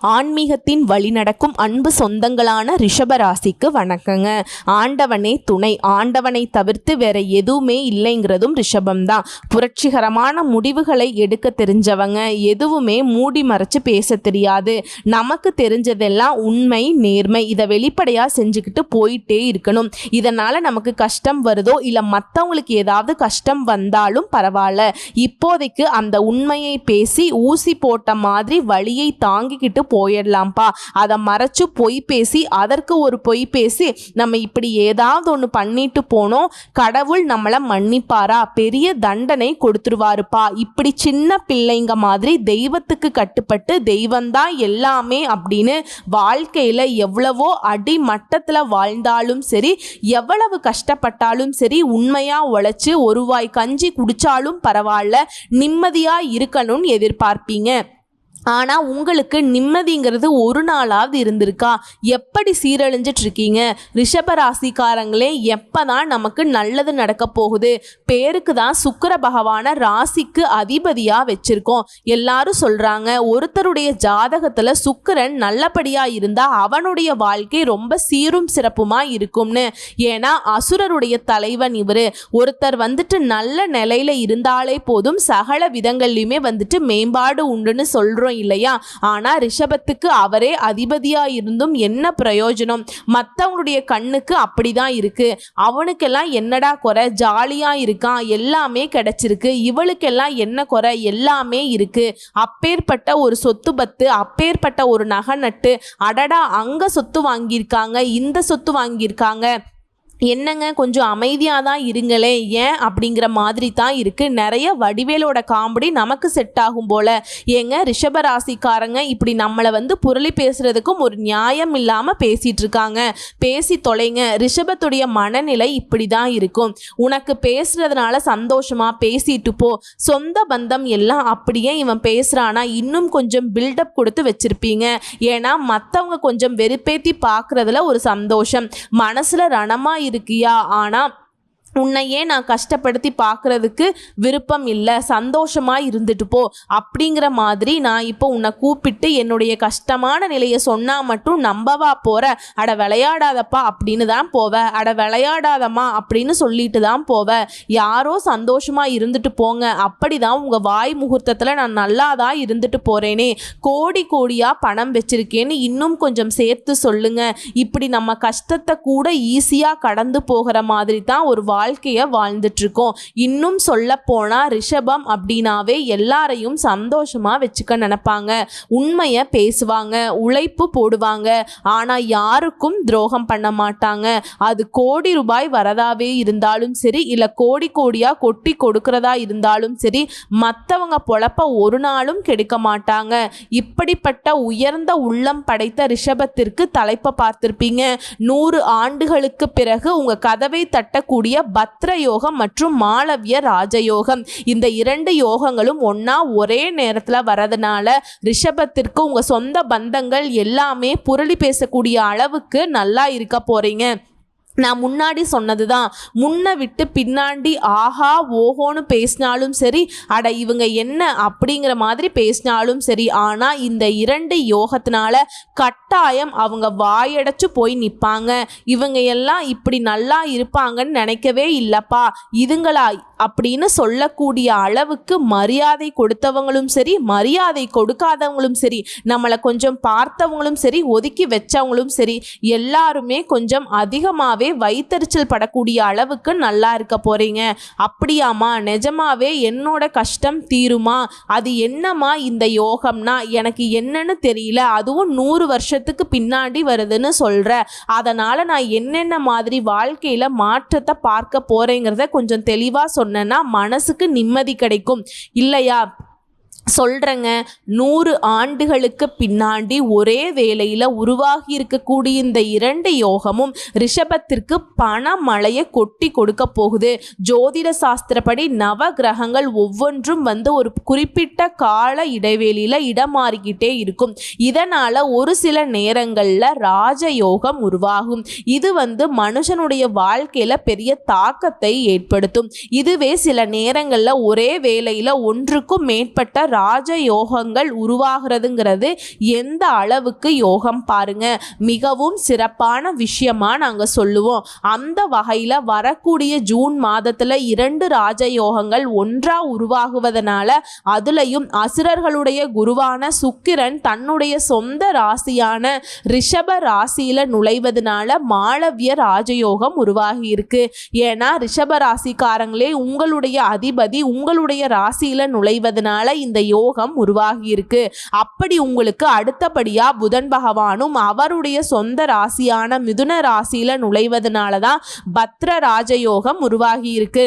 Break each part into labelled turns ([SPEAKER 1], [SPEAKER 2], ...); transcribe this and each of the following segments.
[SPEAKER 1] ஆன்மீகத்தின் வழி நடக்கும் அன்பு சொந்தங்களான ரிஷபராசிக்கு வணக்கங்க. ஆண்டவனே துணை. ஆண்டவனை தவிர்த்து வேற எதுவுமே இல்லைங்கிறதும் ரிஷபம்தான். புரட்சிகரமான முடிவுகளை எடுக்க தெரிஞ்சவங்க எதுவுமே மூடி மறைச்சு பேச தெரியாது. நமக்கு தெரிஞ்சதெல்லாம் உண்மை நேர்மை இதை வெளிப்படையாக செஞ்சுக்கிட்டு போயிட்டே இருக்கணும். இதனால் நமக்கு கஷ்டம் வருதோ இல்லை மற்றவங்களுக்கு ஏதாவது கஷ்டம் வந்தாலும் பரவாயில்ல. இப்போதைக்கு அந்த உண்மையை பேசி ஊசி போட்ட மாதிரி வழியை தாங்கிக்கிட்டு போயிடலாம்ப்பா. அதை மறைச்சு பொய் பேசி அதற்கு ஒரு பொய் பேசி நம்ம இப்படி ஏதாவது ஒன்று பண்ணிட்டு போனோம் கடவுள் நம்மளை மன்னிப்பாரா? பெரிய தண்டனை கொடுத்துருவாருப்பா. இப்படி சின்ன பிள்ளைங்க மாதிரி தெய்வத்துக்கு கட்டுப்பட்டு தெய்வந்தான் எல்லாமே அப்படின்னு வாழ்க்கையில் எவ்வளவோ அடி மட்டத்தில் வாழ்ந்தாலும் சரி எவ்வளவு கஷ்டப்பட்டாலும் சரி உண்மையாக உழைச்சி ஒருவாய் கஞ்சி குடித்தாலும் பரவாயில்ல நிம்மதியாக இருக்கணும்னு எதிர்பார்ப்பீங்க. ஆனால் உங்களுக்கு நிம்மதிங்கிறது ஒரு நாளாவது இருந்திருக்கா? எப்படி சீரழிஞ்சிட்டு இருக்கீங்க ரிஷப ராசிக்காரங்களே எப்போ தான் நமக்கு நல்லது நடக்க போகுது? பேருக்கு தான் சுக்கர பகவானை ராசிக்கு அதிபதியாக வச்சிருக்கோம். எல்லாரும் சொல்கிறாங்க ஒருத்தருடைய ஜாதகத்தில் சுக்கிரன் நல்லபடியாக இருந்தால் அவனுடைய வாழ்க்கை ரொம்ப சீரும் சிறப்புமாக இருக்கும்னு. ஏன்னா அசுரருடைய தலைவன் இவர். ஒருத்தர் வந்துட்டு நல்ல நிலையில இருந்தாலே போதும் சகல விதங்கள்லையுமே வந்துட்டு மேம்பாடு உண்டுன்னு சொல்கிறோம் இல்லையா? ஆனால் ரிஷபத்துக்கு அவரே அதிபதியாக இருந்தும் என்ன பிரயோஜனம்? மற்றவங்களுடைய கண்ணுக்கு அப்படி தான் இருக்குது அவனுக்கெல்லாம் என்னடா குறை? ஜாலியாக இருக்கான். எல்லாமே கிடைச்சிருக்கு. இவளுக்கெல்லாம் என்ன குறை? எல்லாமே இருக்குது அப்பேற்பட்ட ஒரு சொத்து பத்து அப்பேற்பட்ட ஒரு நகை நட்டு அடடா அங்கே சொத்து வாங்கியிருக்காங்க இந்த சொத்து வாங்கியிருக்காங்க. என்னங்க கொஞ்சம் அமைதியாக தான் இருங்களே ஏன் அப்படிங்கிற மாதிரி தான் இருக்குது நிறைய வடிவேலோட காமெடி நமக்கு செட் ஆகும் போல. ஏங்க ரிஷபராசிக்காரங்க இப்படி நம்மளை வந்து புரளி பேசுறதுக்கும் ஒரு நியாயம் இல்லாமல் பேசிகிட்டு இருக்காங்க. பேசி தொலைங்க ரிஷபத்துடைய மனநிலை இப்படி தான் இருக்கும். உனக்கு பேசுகிறதுனால சந்தோஷமா பேசிட்டு போ. சொந்த பந்தம் எல்லாம் அப்படியே இவன் பேசுகிறானா இன்னும் கொஞ்சம் பில்டப் கொடுத்து வச்சுருப்பீங்க. ஏன்னா மற்றவங்க கொஞ்சம் வெறுப்பேத்தி பார்க்குறதுல ஒரு சந்தோஷம். மனசில் ரணமாக இருக்கியா? ஆனா உன்னையே நான் கஷ்டப்படுத்தி பார்க்கறதுக்கு விருப்பம் இல்லை சந்தோஷமாக இருந்துட்டு போ அப்படிங்கிற மாதிரி நான் இப்போ உன்னை கூப்பிட்டு என்னுடைய கஷ்டமான நிலையை சொன்னால் மட்டும் நம்பவா போகிற அட விளையாடாதப்பா அப்படின்னு தான் போவ. அட விளையாடாதம்மா அப்படின்னு சொல்லிட்டு தான் போவ. யாரோ சந்தோஷமாக இருந்துட்டு போங்க. அப்படி தான் உங்கள் வாய் முகூர்த்தத்தில் நான் நல்லா தான் இருந்துட்டு போகிறேனே கோடி கோடியாக பணம் வச்சிருக்கேன்னு இன்னும் கொஞ்சம் சேர்த்து சொல்லுங்க. இப்படி நம்ம கஷ்டத்தை கூட ஈஸியாக கடந்து போகிற மாதிரி தான் ஒரு வாழ்க்கையை வாழ்ந்துட்டு இருக்கோம் இன்னும் சொல்ல போனால் ரிஷபம் அப்படின்னாவே எல்லாரையும் சந்தோஷமா வச்சுக்க நினைப்பாங்க. உண்மையை பேசுவாங்க உழைப்பு போடுவாங்க. ஆனால் யாருக்கும் துரோகம் பண்ண மாட்டாங்க. அது கோடி ரூபாய் வரதாவே இருந்தாலும் சரி இல்லை கோடி கோடியாக கொட்டி கொடுக்கறதா இருந்தாலும் சரி மற்றவங்க பொழப்ப ஒரு நாளும் கெடுக்க மாட்டாங்க. இப்படிப்பட்ட உயர்ந்த உள்ளம் படைத்த ரிஷபத்திற்கு தலைப்பை பார்த்திருப்பீங்க. நூறு ஆண்டுகளுக்கு பிறகு உங்க கதவை தட்டக்கூடிய பத்ர யோகம் மற்றும் மாளவிய ராஜயோகம். இந்த இரண்டு யோகங்களும் ஒன்றா ஒரே நேரத்தில் வரதுனால ரிஷபத்திற்கு உங்கள் சொந்த பந்தங்கள் எல்லாமே புரளி பேசக்கூடிய அளவுக்கு நல்லா இருக்க போகிறீங்க நான் முன்னாடி சொன்னது தான் முன்ன விட்டு பின்னாடி ஆஹா ஓஹோன்னு பேசினாலும் சரி அட இவங்க என்ன அப்படிங்கிற மாதிரி பேசினாலும் சரி ஆனால் இந்த இரண்டு யோகத்தினால கட்டாயம் அவங்க வாயடைச்சு போய் நிற்பாங்க இவங்க எல்லாம் இப்படி நல்லா இருப்பாங்கன்னு நினைக்கவே இல்லைப்பா. இதுங்களா அப்படின்னு சொல்லக்கூடிய அளவுக்கு மரியாதை கொடுத்தவங்களும் சரி மரியாதை கொடுக்காதவங்களும் சரி நம்மளை கொஞ்சம் பார்த்தவங்களும் சரி ஒதுக்கி வச்சவங்களும் சரி எல்லாருமே கொஞ்சம் அதிகமாகவே வைத்தறிச்சல் படக்கூடிய அளவுக்கு நல்லா இருக்க போகிறீங்க அப்படியாம்மா நிஜமாவே என்னோட கஷ்டம் தீருமா? அது என்னம்மா இந்த யோகம்னா? எனக்கு என்னன்னு தெரியல. அதுவும் நூறு வருஷத்துக்கு பின்னாடி வருதுன்னு சொல்கிற அதனால் நான் என்னென்ன மாதிரி வாழ்க்கையில் மாற்றத்தை பார்க்க போகிறேங்கிறத கொஞ்சம் தெளிவாக சொன்னேன்னா மனசுக்கு நிம்மதி கிடைக்கும். இல்லையா? சொல்கிறேங்க நூறு ஆண்டுகளுக்கு பின்னாடி ஒரே வேளையில் உருவாகி இருக்கக்கூடிய இந்த இரண்டு யோகமும் ரிஷபத்திற்கு பண மழையை கொட்டி கொடுக்க போகுது. ஜோதிட சாஸ்திரப்படி நவ கிரகங்கள் ஒவ்வொன்றும் வந்து ஒரு குறிப்பிட்ட கால இடைவெளியில் இடம் மாறிக்கிட்டே இருக்கும். இதனால் ஒரு சில நேரங்களில் ராஜயோகம் உருவாகும். இது வந்து மனுஷனுடைய வாழ்க்கையில் பெரிய தாக்கத்தை ஏற்படுத்தும். இதுவே சில நேரங்களில் ஒரே வேளையில் ஒன்றுக்கும் மேற்பட்ட ராஜ யோகங்கள் உருவாகிறதுங்கிறது எந்த அளவுக்கு யோகம் பாருங்க. மிகவும் சிறப்பான விஷயமா நாங்கள் சொல்லுவோம். அந்த வகையில் வரக்கூடிய ஜூன் மாதத்தில் இரண்டு ராஜயோகங்கள் ஒன்றாக உருவாகுவதனால அதுலயும் அசுரர்களுடைய குருவான சுக்கிரன் தன்னுடைய சொந்த ராசியான ரிஷப ராசியில நுழைவதனால மாளவிய ராஜயோகம் உருவாகி இருக்கு ஏன்னா ரிஷப ராசிக்காரங்களே உங்களுடைய அதிபதி உங்களுடைய ராசியில நுழைவதனால இந்த யோகம் உருவாகி இருக்கு அப்படி உங்களுக்கு அடுத்தபடியா புதன் பகவானும் அவருடைய சொந்த ராசியான மிதுன ராசியில நுழைவதனால தான் பத்ர ராஜயோகம் உருவாகி இருக்கு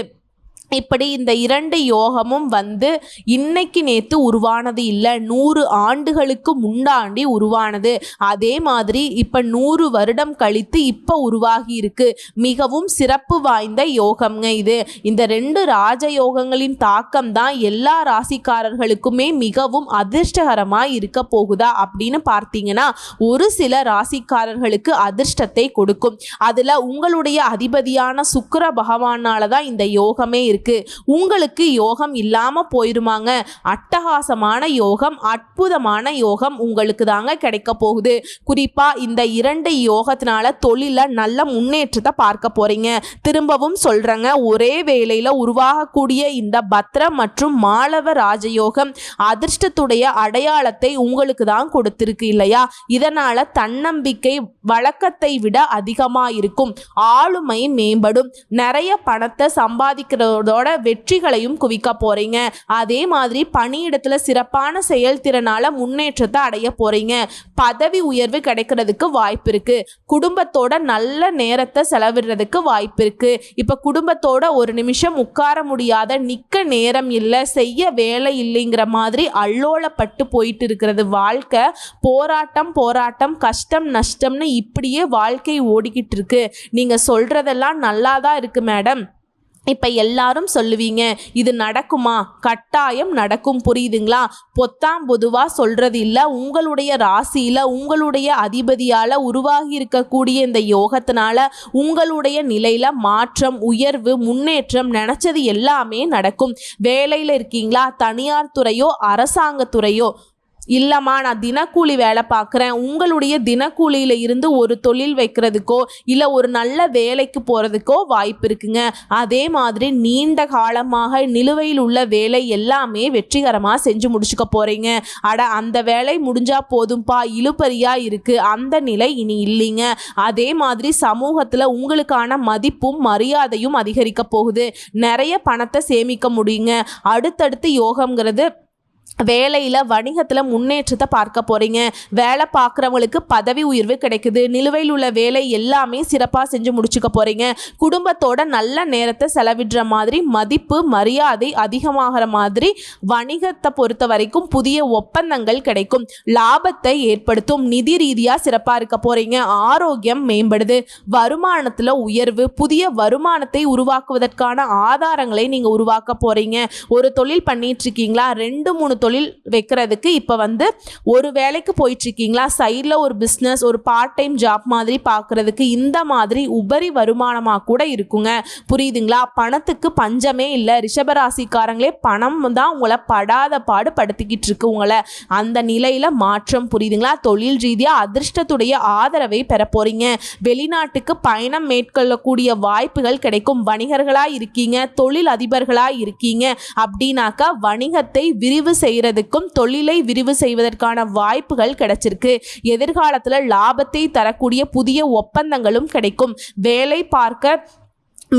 [SPEAKER 1] இப்படி இந்த இரண்டு யோகமும் வந்து இன்னைக்கு நேத்து உருவானது இல்லை. நூறு ஆண்டுகளுக்கு முண்டாண்டி உருவானது. அதே மாதிரி இப்போ நூறு வருடம் கழித்து இப்போ உருவாகி இருக்கு. மிகவும் சிறப்பு வாய்ந்த யோகம்ங்க இது. இந்த ரெண்டு ராஜ யோகங்களின் தாக்கம் தான் எல்லா ராசிக்காரர்களுக்குமே மிகவும் அதிர்ஷ்டகரமாக இருக்க போகுதா அப்படின்னு பார்த்தீங்கன்னா ஒரு சில ராசிக்காரர்களுக்கு அதிர்ஷ்டத்தை கொடுக்கும். அதில் உங்களுடைய அதிபதியான சுக்கர பகவானால தான் இந்த யோகமே இருக்கு. உங்களுக்கு யோகம் இல்லாம போயிருமாங்க. அட்டகாசமான யோகம் அற்புதமான யோகம் உங்களுக்கு தாங்க கிடைக்க போகுது. குறிப்பா இந்த இரண்டு யோகத்தினால தொழில நல்ல முன்னேற்றத்தை பார்க்க போறீங்க. திரும்பவும் சொல்றேங்க ஒரே வேளையில உருவாகக்கூடிய இந்த பத்ர மற்றும் மாளவ ராஜயோகம் அதிர்ஷ்டத்துடைய அடையாளத்தை உங்களுக்கு தான் கொடுத்திருக்கு இல்லையா? இதனால தன்னம்பிக்கை வழக்கத்தை விட அதிகமா இருக்கும் ஆளுமை மேம்படும். நிறைய பணத்தை சம்பாதிக்கிறதோட வெற்றிகளையும் குவிக்க போறீங்க. அதே மாதிரி பணியிடத்துல சிறப்பான செயல்திறனால முன்னேற்றத்தை அடைய போறீங்க. பதவி உயர்வு கிடைக்கிறதுக்கு வாய்ப்பு இருக்கு. குடும்பத்தோட நல்ல நேரத்தை செலவிடுறதுக்கு வாய்ப்பு இருக்கு. இப்ப குடும்பத்தோட ஒரு நிமிஷம் உட்கார முடியாத நிக்க நேரம் இல்லை செய்ய வேலை இல்லைங்கிற மாதிரி அல்லோலப்பட்டு போயிட்டு இருக்கிறது வாழ்க்கை. போராட்டம் போராட்டம் கஷ்டம் நஷ்டம்னு இப்படியே வாழ்க்கை ஓடிக்கிட்டு இருக்கு. நீங்க சொல்றதெல்லாம் நல்லா தான் இருக்கு மேடம். இப்போ எல்லாரும் சொல்லுவீங்க இது நடக்குமா? கட்டாயம் நடக்கும். புரியுதுங்களா? பொத்தாம் பொதுவாக சொல்கிறது இல்லை. உங்களுடைய ராசியில் உங்களுடைய அதிபதியால் உருவாகி இருக்கக்கூடிய இந்த யோகத்தினால உங்களுடைய நிலையில் மாற்றம் உயர்வு முன்னேற்றம் நினச்சது எல்லாமே நடக்கும். வேலையில் இருக்கீங்களா? தனியார் துறையோ அரசாங்கத்துறையோ இல்லைம்மா நான் தினக்கூலி வேலை பார்க்குறேன். உங்களுடைய தினக்கூலியில் இருந்து ஒரு தொழில் வைக்கிறதுக்கோ இல்லை ஒரு நல்ல வேலைக்கு போகிறதுக்கோ வாய்ப்பு இருக்குங்க. அதே மாதிரி நீண்ட காலமாக நிலுவையில் உள்ள வேலை எல்லாமே வெற்றிகரமாக செஞ்சு முடிச்சுக்க போகிறீங்க அட அந்த வேலை முடிஞ்சால் போதும்பா இழுபறியாக இருக்குது அந்த நிலை இனி இல்லைங்க. அதே மாதிரி சமூகத்தில் உங்களுக்கான மதிப்பும் மரியாதையும் அதிகரிக்க போகுது. நிறைய பணத்தை சேமிக்க முடியுங்க. அடுத்தடுத்து யோகங்கிறது வேலையில் வணிகத்தில் முன்னேற்றத்தை பார்க்க போகிறீங்க வேலை பார்க்குறவங்களுக்கு பதவி உயர்வு கிடைக்குது. நிலுவையில் உள்ள வேலை எல்லாமே சிறப்பாக செஞ்சு முடிச்சுக்க போகிறீங்க குடும்பத்தோட நல்ல நேரத்தை செலவிடுற மாதிரி மதிப்பு மரியாதை அதிகமாகிற மாதிரி வணிகத்தை பொறுத்த வரைக்கும் புதிய ஒப்பந்தங்கள் கிடைக்கும். லாபத்தை ஏற்படுத்தும். நிதி ரீதியாக சிறப்பாக இருக்க போகிறீங்க ஆரோக்கியம் மேம்படுது. வருமானத்தில் உயர்வு புதிய வருமானத்தை உருவாக்குவதற்கான ஆதாரங்களை நீங்கள் உருவாக்க போகிறீங்க ஒரு தொழில் பண்ணிட்டு இருக்கீங்களா? ரெண்டு மூணு தொழில் வைக்கிறதுக்கு இப்போ வந்து ஒரு வேலைக்கு போயிட்டுருக்கீங்களா? சைடில் ஒரு பிஸ்னஸ் ஒரு பார்ட் டைம் ஜாப் மாதிரி பார்க்குறதுக்கு இந்த மாதிரி உபரி வருமானமாக கூட இருக்குங்க. புரியுதுங்களா? பணத்துக்கு பஞ்சமே இல்லை. ரிஷபராசிக்காரங்களே பணம் தான் உங்களை படாத பாடு படுத்திக்கிட்டு இருக்கு உங்களை. அந்த நிலையில் மாற்றம் புரியுதுங்களா? தொழில் ரீதியாக அதிர்ஷ்டத்துடைய ஆதரவை பெற போகிறீங்க வெளிநாட்டுக்கு பயணம் மேற்கொள்ளக்கூடிய வாய்ப்புகள் கிடைக்கும். வணிகர்களாக இருக்கீங்க. தொழில் அதிபர்களாக இருக்கீங்க. அப்படின்னாக்கா வணிகத்தை விரிவு செய்கிறதுக்கும் தொழிலை விரிவு செய்வதற்கான வாய்ப்புகள் கிடைச்சிருக்கு. எதிர்காலத்தில் லாபத்தை தரக்கூடிய புதிய ஒப்பந்தங்களும் கிடைக்கும். வேலை பார்க்க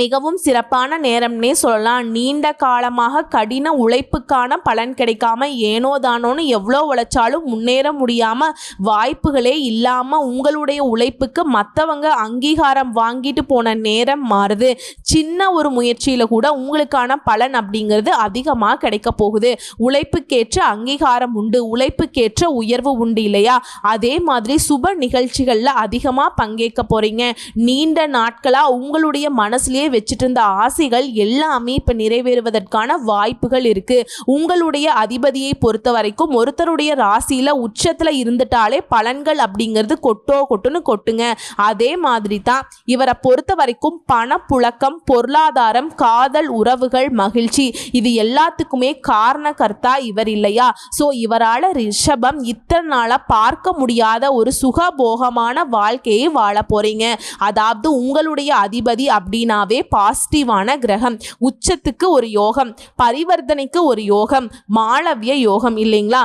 [SPEAKER 1] மிகவும் சிறப்பான நேரம்னே சொல்லலாம். நீண்ட காலமாக கடின உழைப்புக்கான பலன் கிடைக்காம ஏனோ தானோன்னு எவ்வளோ உழைச்சாலும் முன்னேற முடியாமல் வாய்ப்புகளே இல்லாமல் உங்களுடைய உழைப்புக்கு மற்றவங்க அங்கீகாரம் வாங்கிட்டு போன நேரம் மாறுது. சின்ன ஒரு முயற்சியில் கூட உங்களுக்கான பலன் அப்படிங்கிறது அதிகமாக கிடைக்க போகுது. உழைப்புக்கேற்ற அங்கீகாரம் உண்டு உழைப்புக்கேற்ற உயர்வு உண்டு இல்லையா? அதே மாதிரி சுப நிகழ்ச்சிகளில் அதிகமாக பங்கேற்க போகிறீங்க நீண்ட நாட்களாக உங்களுடைய மனசுலேயே மனசுலயே வச்சுட்டு இருந்த ஆசைகள் எல்லாமே இப்ப நிறைவேறுவதற்கான வாய்ப்புகள் இருக்கு. உங்களுடைய அதிபதியை பொறுத்த வரைக்கும் ஒருத்தருடைய ராசியில் உச்சத்துல இருந்துட்டாலே பலன்கள் அப்படிங்கிறது கொட்டோ கொட்டுன்னு கொட்டுங்க. அதே மாதிரி தான் இவரை பொறுத்த வரைக்கும் பணப்புழக்கம் பொருளாதாரம் காதல் உறவுகள் மகிழ்ச்சி இது எல்லாத்துக்குமே காரணகர்த்தா இவர் இல்லையா? ஸோ இவரால் ரிஷபம் இத்தனை நாளாக பார்க்க முடியாத ஒரு சுகபோகமான வாழ்க்கையை வாழ போறீங்க. அதாவது உங்களுடைய அதிபதி அப்படின்னாவே பாசிட்டிவான கிரகம். உச்சத்துக்கு ஒரு யோகம் பரிவர்த்தனைக்கு ஒரு யோகம் மாளவிய யோகம் இல்லைங்களா?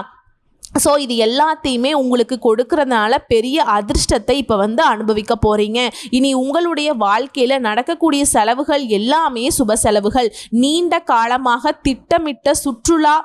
[SPEAKER 1] ஸோ இது எல்லாத்தையுமே உங்களுக்கு கொடுக்கறதுனால பெரிய அதிர்ஷ்டத்தை இப்போ வந்து அனுபவிக்க போகிறீங்க இனி உங்களுடைய வாழ்க்கையில் நடக்கக்கூடிய செலவுகள் எல்லாமே சுப செலவுகள். நீண்ட காலமாக திட்டமிட்ட சுற்றுலா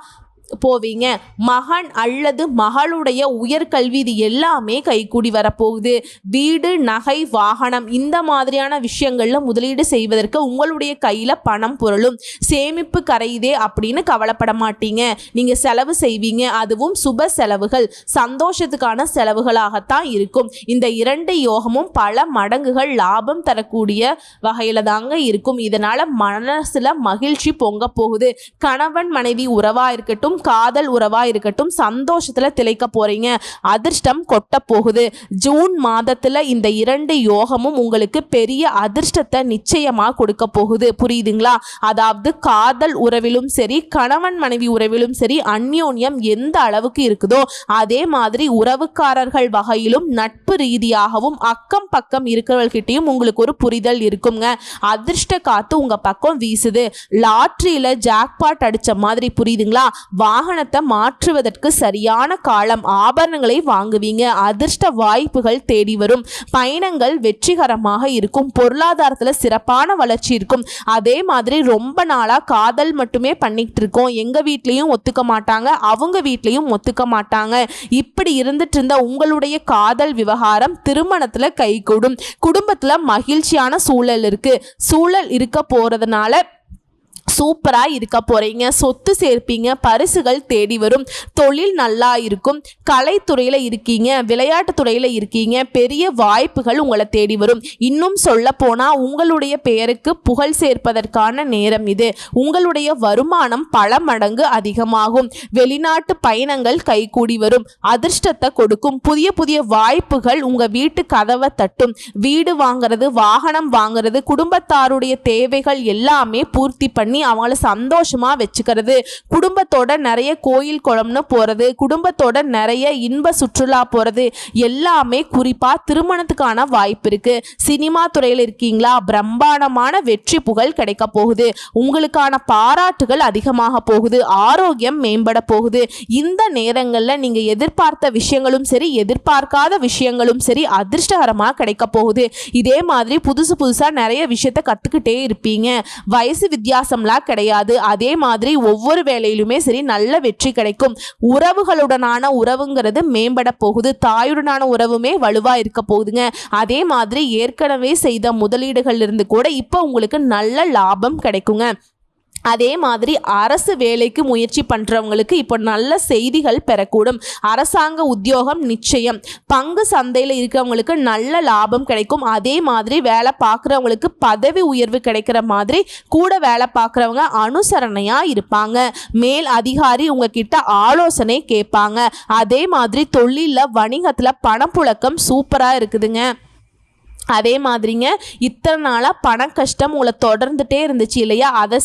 [SPEAKER 1] போவீங்க. மகன் அல்லது மகளுடைய உயர்கல்வி இது எல்லாமே கைகூடி வரப்போகுது. வீடு நகை வாகனம் இந்த மாதிரியான விஷயங்களில் முதலீடு செய்வதற்கு உங்களுடைய கையில் பணம் பொருளும். சேமிப்பு கரையுதே அப்படின்னு கவலைப்பட மாட்டீங்க. நீங்கள் செலவு செய்வீங்க. அதுவும் சுப செலவுகள். சந்தோஷத்துக்கான செலவுகளாகத்தான் இருக்கும். இந்த இரண்டு யோகமும் பல மடங்குகள் லாபம் தரக்கூடிய வகையில் தாங்க இருக்கும். இதனால் மனசில் மகிழ்ச்சி பொங்க போகுது. கணவன் மனைவி உறவாக இருக்கட்டும் காதல் உறவா இருக்கட்டும் சந்தோஷத்துல திளைக்க போறீங்க. அதிர்ஷ்டம் கொட்ட போகுது. ஜூன் மாதத்துல இந்த இரண்டு யோகமும் உங்களுக்கு பெரிய அதிர்ஷ்டத்தை நிச்சயமா கொடுக்க போகுது. புரியுதுங்களா? அதாவது காதல் உறவிலும் சரி கணவன் மனைவி உறவிலும் சரி அந்யோன்யம் எந்த அளவுக்கு இருக்குதோ அதே மாதிரி உறவுக்காரர்கள் வகையிலும் நட்பு ரீதியாகவும் அக்கம் பக்கம் இருக்கிறவர்கிட்டையும் உங்களுக்கு ஒரு புரிதல் இருக்குங்க. அதிர்ஷ்ட காத்து உங்க பக்கம் வீசுது. லாட்ரியில ஜாக்பாட் அடிச்ச மாதிரி புரியுதுங்களா? வாகனத்தை மாற்றுவதற்கு சரியான காலம். ஆபரணங்களை வாங்குவீங்க. அதிர்ஷ்ட வாய்ப்புகள் தேடி வரும். பயணங்கள் வெற்றிகரமாக இருக்கும். பொருளாதாரத்தில் சிறப்பான வளர்ச்சி இருக்கும். அதே மாதிரி ரொம்ப நாளாக காதல் மட்டுமே பண்ணிக்கிட்டு இருக்கோம். எங்கள் வீட்லேயும் ஒத்துக்க மாட்டாங்க. அவங்க வீட்லேயும் ஒத்துக்க மாட்டாங்க. இப்படி இருந்துட்டு இருந்த உங்களுடைய காதல் விவகாரம் திருமணத்தில் கைகூடும். குடும்பத்தில் மகிழ்ச்சியான சூழல் இருக்குது சூழல் இருக்க போகிறதுனால சூப்பராக இருக்க போகிறீங்க சொத்து சேர்ப்பீங்க பரிசுகள் தேடி வரும். தொழில் நல்லா இருக்கும் கலைத்துறையில் இருக்கீங்க விளையாட்டு துறையில் இருக்கீங்க பெரிய வாய்ப்புகள் உங்களை தேடி வரும். இன்னும் சொல்ல போனால் உங்களுடைய பெயருக்கு புகழ் சேர்ப்பதற்கான நேரம் இது. உங்களுடைய வருமானம் பல மடங்கு அதிகமாகும். வெளிநாட்டு பயணங்கள் கைகூடி வரும். அதிர்ஷ்டத்தை கொடுக்கும். புதிய புதிய வாய்ப்புகள் உங்கள் வீட்டு கதவை தட்டும். வீடு வாங்குறது வாகனம் வாங்குறது குடும்பத்தாருடைய தேவைகள் எல்லாமே பூர்த்தி பண்ணி அவங்கள சந்தோஷமா வச்சுக்கிறது. குடும்பத்தோட நிறைய கோயில் குளம்னு போகிறது குடும்பத்தோட நிறைய இன்ப சுற்றுலா போகிறது எல்லாமே குறிப்பாக திருமணத்துக்கான வாய்ப்பு இருக்கு. சினிமா துறையில் இருக்கீங்களா? பிரம்மாண்டமான வெற்றி புகழ் கிடைக்க போகுது. உங்களுக்கான பாராட்டுகள் அதிகமாக போகுது. ஆரோக்கியம் மேம்பட போகுது. இந்த நேரங்களில் நீங்கள் எதிர்பார்த்த விஷயங்களும் சரி எதிர்பார்க்காத விஷயங்களும் சரி அதிர்ஷ்டகரமாக கிடைக்க போகுது. இதே மாதிரி புதுசு புதுசாக நிறைய விஷயத்த கற்றுக்கிட்டே இருப்பீங்க. வயசு வித்தியாசம்லாம் கிடையாது. அதே மாதிரி ஒவ்வொரு வேலையிலுமே சரி நல்ல வெற்றி கிடைக்கும். உறவுகளுடனான உறவுங்கிறது மேம்பட போகுது. தாயுடனான உறவுமே வலுவா இருக்க போகுதுங்க. அதே மாதிரி ஏற்கனவே செய்த முதலீடுகள் இருந்து கூட இப்போ உங்களுக்கு நல்ல லாபம் கிடைக்குங்க. அதே மாதிரி அரசு வேலைக்கு முயற்சி பண்ணுறவங்களுக்கு இப்போ நல்ல செய்திகள் பெறக்கூடும். அரசாங்க உத்தியோகம் நிச்சயம். பங்கு சந்தையில் இருக்கிறவங்களுக்கு நல்ல லாபம் கிடைக்கும். அதே மாதிரி வேலை பார்க்குறவங்களுக்கு பதவி உயர்வு கிடைக்கிற மாதிரி கூட வேலை பார்க்குறவங்க அனுசரணையாக இருப்பாங்க. மேல் அதிகாரி உங்ககிட்ட ஆலோசனை கேட்பாங்க. அதே மாதிரி தொழிலில் வணிகத்தில் பணப்புழக்கம் சூப்பராக இருக்குதுங்க. அதே மாதிரிங்க இத்தனை நாளாக பண கஷ்டம் உங்களை தொடர்ந்துட்டே இருந்துச்சு இல்லையா? அதை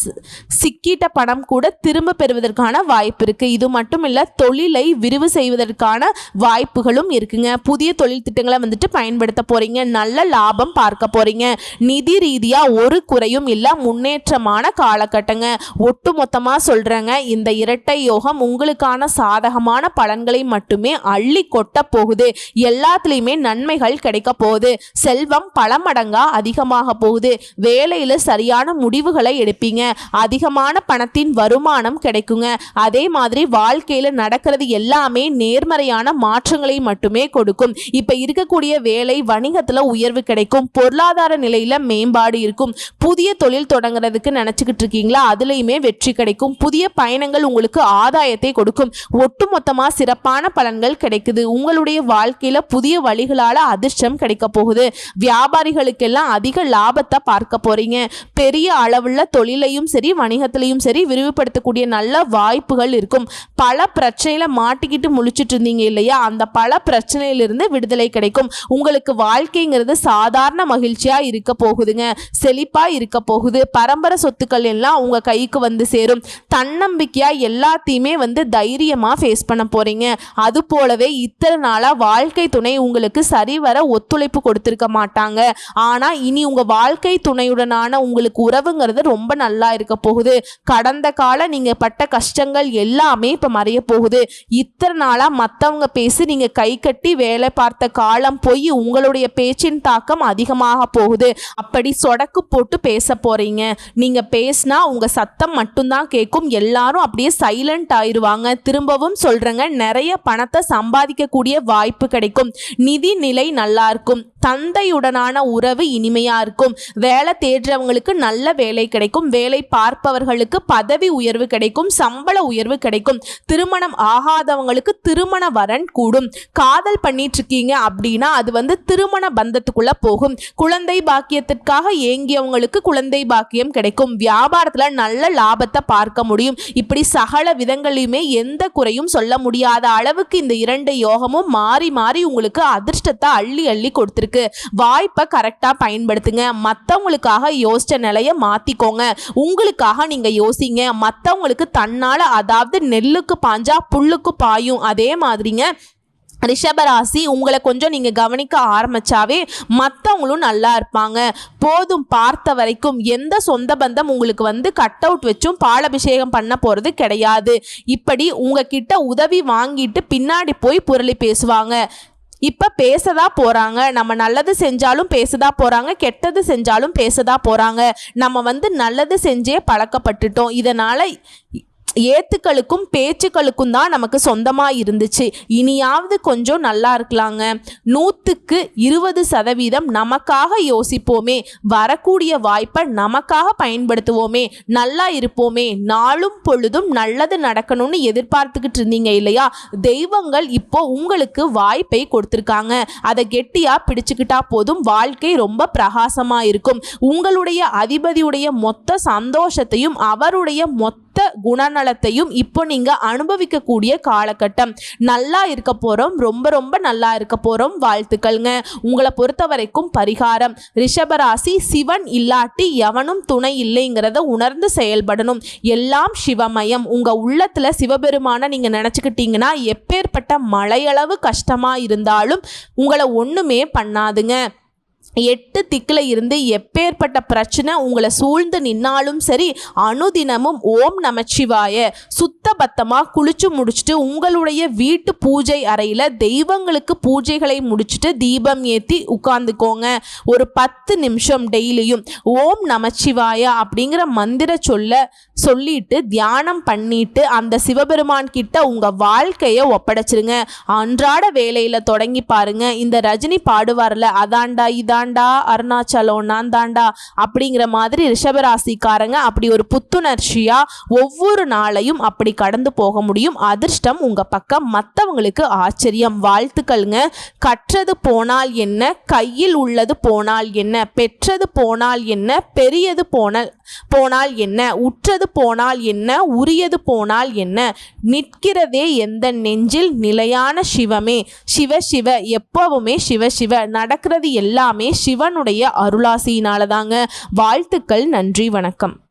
[SPEAKER 1] சிக்கிட்ட பணம் கூட திரும்ப பெறுவதற்கான வாய்ப்பு இருக்குது இது மட்டும் இல்லை தொழிலை விரிவு செய்வதற்கான வாய்ப்புகளும் இருக்குங்க. புதிய தொழில் திட்டங்களை வந்துட்டு பயன்படுத்த போகிறீங்க நல்ல லாபம் பார்க்க போகிறீங்க நிதி ரீதியாக ஒரு குறையும் இல்லை முன்னேற்றமான காலகட்டங்க. ஒட்டு மொத்தமாக சொல்கிறேங்க இந்த இரட்டை யோகம் உங்களுக்கான சாதகமான பலன்களை மட்டுமே அள்ளி கொட்ட போகுது. எல்லாத்துலேயுமே நன்மைகள் கிடைக்க போகுது. செல்வம் பல மடங்கா அதிகமாக போகுது. வேலையில் சரியான முடிவுகளை எடுப்பீங்க. அதிகமான பணத்தின் வருமானம் கிடைக்குங்க. அதே மாதிரி வாழ்க்கையில் நடக்கிறது எல்லாமே நேர்மறையான மாற்றங்களை மட்டுமே கொடுக்கும். இப்போ இருக்கக்கூடிய வேலை வணிகத்தில் உயர்வு கிடைக்கும். பொருளாதார நிலையில் மேம்பாடு இருக்கும். புதிய தொழில் தொடங்குறதுக்கு நினச்சிக்கிட்டு இருக்கீங்களா? அதுலேயுமே வெற்றி கிடைக்கும். புதிய பயணங்கள் உங்களுக்கு ஆதாயத்தை கொடுக்கும். ஒட்டுமொத்தமாக சிறப்பான பலன்கள் கிடைக்குது. உங்களுடைய வாழ்க்கையில் புதிய வழிகளால் அதிர்ஷ்டம் கிடைக்க போகுது. வியாபாரிகளுக்கெல்லாம் அதிக லாபத்தை பார்க்க போறீங்க. பெரிய அளவுள்ள தொழிலையும் சரி வணிகத்திலையும் சரி விரிவுபடுத்தக்கூடிய நல்ல வாய்ப்புகள் இருக்கும். பல பிரச்சனையில மாட்டிக்கிட்டு முழிச்சிட்டு இருந்தீங்க இல்லையா? அந்த பல பிரச்சனையிலிருந்து விடுதலை கிடைக்கும். உங்களுக்கு வாழ்க்கைங்கிறது சாதாரண மகிழ்ச்சியா இருக்க போகுதுங்க. செழிப்பா இருக்க போகுது. பரம்பரை சொத்துக்கள் எல்லாம் உங்க கைக்கு வந்து சேரும். தன்னம்பிக்கையா எல்லாத்தையுமே வந்து தைரியமா ஃபேஸ் பண்ண போறீங்க. அது போலவே இத்தனை நாளா வாழ்க்கை துணை உங்களுக்கு சரிவர ஒத்துழைப்பு கொடுத்திருக்க மாட்டாங்க. ஆனா இனி உங்க வாழ்க்கை துணையுடனான உங்களுக்கு உறவுங்கிறது ரொம்ப நல்லா இருக்க போகுது. கடந்த கால நீங்க பட்ட கஷ்டங்கள் எல்லாமே இப்ப மறைய போகுது. இத்தனை நாளா மத்தவங்க பேசி நீங்க கை கட்டி வேலை பார்த்த காலம் போய் உங்களுடைய பேச்சின் தாக்கம் அதிகமாக போகுது. அப்படி சொடக்கு போட்டு பேச போறீங்க. நீங்க பேசினா உங்க சத்தம் மட்டும்தான் கேட்கும். எல்லாரும் அப்படியே சைலண்ட் ஆயிருவாங்க. திரும்பவும் சொல்றேங்க நிறைய பணத்தை சம்பாதிக்கக்கூடிய வாய்ப்பு கிடைக்கும். நிதி நிலை நல்லா இருக்கும். தந்தையுடனான உறவு இனிமையா இருக்கும். வேலை தேடுறவங்களுக்கு நல்ல வேலை கிடைக்கும். வேலை பார்ப்பவர்களுக்கு பதவி உயர்வு கிடைக்கும். சம்பள உயர்வு கிடைக்கும். திருமணம் ஆகாதவங்களுக்கு திருமண வரன் கூடும். காதல் பண்ணிட்டு இருக்கீங்க அப்படின்னா அது வந்து திருமண பந்தத்துக்குள்ள போகும். குழந்தை பாக்கியத்திற்காக ஏங்கியவங்களுக்கு குழந்தை பாக்கியம் கிடைக்கும். வியாபாரத்துல நல்ல லாபத்தை பார்க்க முடியும். இப்படி சகல விதங்களையுமே எந்த குறையும் சொல்ல முடியாத அளவுக்கு இந்த இரண்டு யோகமும் மாறி மாறி உங்களுக்கு அதிர்ஷ்டத்தை அள்ளி அள்ளி கொடுத்துருக்கு. வாய்ப்பை கரெக்டாக பயன்படுத்துங்க. மற்றவங்களுக்காக யோசிச்ச நிலையை மாற்றிக்கோங்க உங்களுக்காக நீங்கள் யோசிங்க. மற்றவங்களுக்கு தன்னால் அதாவது நெல்லுக்கு பாஞ்சா புல்லுக்கு பாயும். அதே மாதிரிங்க ரிஷபராசி உங்களை கொஞ்சம் நீங்கள் கவனிக்க ஆரம்பிச்சாவே மற்றவங்களும் நல்லா இருப்பாங்க. போதும் பார்த்த வரைக்கும் எந்த சொந்த பந்தம் உங்களுக்கு வந்து கட் அவுட் வச்சும் பாலபிஷேகம் பண்ண போகிறது கிடையாது. இப்படி உங்ககிட்ட உதவி வாங்கிட்டு பின்னாடி போய் புரளி பேசுவாங்க. இப்போ பேசதா போகிறாங்க நம்ம நல்லது செஞ்சாலும் பேசதா போகிறாங்க கெட்டது செஞ்சாலும் பேசதா போகிறாங்க நம்ம வந்து நல்லது செஞ்சே பழக்கப்பட்டுட்டோம். இதனால் ஏத்துக்களுக்கும் பேச்சுக்களுக்கும் தான் நமக்கு சொந்தமாக இருந்துச்சு. இனியாவது கொஞ்சம் நல்லா இருக்கலாங்க. நூற்றுக்கு இருபது சதவீதம் நமக்காக யோசிப்போமே. வரக்கூடிய வாய்ப்பை நமக்காக பயன்படுத்துவோமே. நல்லா இருப்போமே. நாளும் பொழுதும் நல்லது நடக்கணும்னு எதிர்பார்த்துக்கிட்டு இருந்தீங்க இல்லையா? தெய்வங்கள் இப்போ உங்களுக்கு வாய்ப்பை கொடுத்துருக்காங்க. அதை கெட்டியாக பிடிச்சுக்கிட்டா போதும். வாழ்க்கை ரொம்ப பிரகாசமாக இருக்கும். உங்களுடைய அதிபதியுடைய மொத்த சந்தோஷத்தையும் அவருடைய மொத்த குணநலத்தையும் இப்போ நீங்க அனுபவிக்கக்கூடிய காலகட்டம். நல்லா இருக்க போறோம் ரொம்ப ரொம்ப நல்லா இருக்க போறோம். வாழ்த்துக்கள்ங்க. உங்களை பொறுத்த வரைக்கும் பரிகாரம். ரிஷபராசி சிவன் இல்லாட்டி எவனும் துணை இல்லைங்கிறத உணர்ந்து செயல்படணும். எல்லாம் சிவமயம். உங்க உள்ளத்துல சிவபெருமான நீங்க நினைச்சுக்கிட்டீங்கன்னா எப்பேற்பட்ட மழையளவு கஷ்டமா இருந்தாலும் உங்களை ஒண்ணுமே பண்ணாதுங்க. எட்டு திக்கில் இருந்து எப்பேற்பட்ட பிரச்சனை உங்களை சூழ்ந்து நின்னாலும் சரி அனுதினமும் ஓம் நமச்சிவாய சுத்த பத்தமாக குளிச்சு முடிச்சுட்டு உங்களுடைய வீட்டு பூஜை அறையில் தெய்வங்களுக்கு பூஜைகளை முடிச்சுட்டு தீபம் ஏற்றி உட்காந்துக்கோங்க ஒரு பத்து நிமிஷம் டெய்லியும் ஓம் நமச்சிவாய அப்படிங்கிற மந்திர சொல்ல சொல்லிட்டு தியானம் பண்ணிட்டு அந்த சிவபெருமான் கிட்ட உங்கள் வாழ்க்கையை ஒப்படைச்சிருங்க. அன்றாட வேலையில் தொடங்கி பாருங்க. இந்த ரஜினி பாடுவார்ல அதாண்டா இதான் தாண்டா அருணாச்சலம் நான் தாண்டா அப்படிங்கிற மாதிரி ரிஷபராசிக்காரங்க அப்படி ஒரு புத்துணர்ச்சியா ஒவ்வொரு நாளையும் அப்படி கடந்து போக முடியும். அதிர்ஷ்டம் உங்க பக்கம். மற்றவங்களுக்கு ஆச்சரியம். வாழ்த்துக்கள்ங்க. கற்றது போனால் என்ன? கையில் உள்ளது போனால் என்ன? பெற்றது போனால் என்ன? பெரியது போனால் போனால் என்ன? உற்றது போனால் என்ன? உரியது போனால் என்ன? நிற்கிறதே எந்த நெஞ்சில் நிலையான சிவமே? சிவ சிவ எப்பவுமே சிவ சிவ. நடக்கிறது எல்லாமே சிவனுடைய அருளாசியினால தாங்க வாழ்த்துக்கள் நன்றி வணக்கம்.